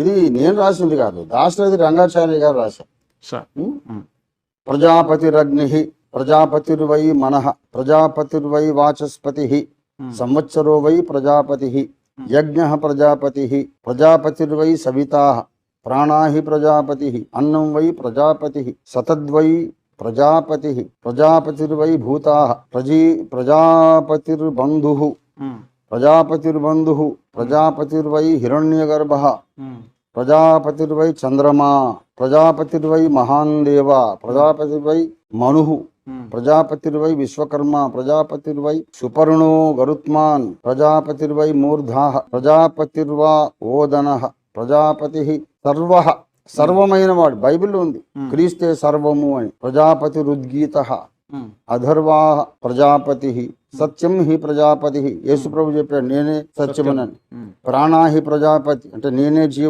ఇది నేం రాస్తుంది గాను దాశరథి రంగచాయని గారి రాశ సార్ ప్రజాపతి రగ్నిహి ప్రజాపతిర్వై మనః ప్రజాపతిర్వై వాచస్పతిహి సంవత్సరోవై ప్రజాపతిహి యజ్ఞః ప్రజాపతిహి ప్రజాపతిర్వై సవితాః ప్రాణాహి ప్రజాపతిహి అన్నంవై ప్రజాపతిహి సతద్వై ప్రజాపతిహి ప్రజాపతిర్వై భూతాః ప్రజీ ప్రజాపతిర్ బంధుః ప్రజాపతిర్బంధు ప్రజాపతిర్వై హిరణ్య గర్భ ప్రజాపతిర్వై చంద్రమా ప్రజాపతిర్వై మహాన్ దేవ ప్రజాపతిర్వై మను ప్రజాపతిర్వై విశ్వకర్మ ప్రజాపతిర్వై సుపర్ణో గరుత్మాన్ ప్రజాపతిర్వై మూర్ధా ప్రజాపతిర్వా ఓదన ప్రజాపతి సర్వ సర్వమైన వాడు బైబిల్ ఉంది క్రీస్తే సర్వము అని ప్రజాపతి రుద్గీత అధర్వా ప్రజాపతి సత్యం హి ప్రజాపతి యేసు ప్రభు చెప్పాడు నేనే సత్యమునని ప్రాణా హి ప్రజాపతి అంటే నేనే జీవ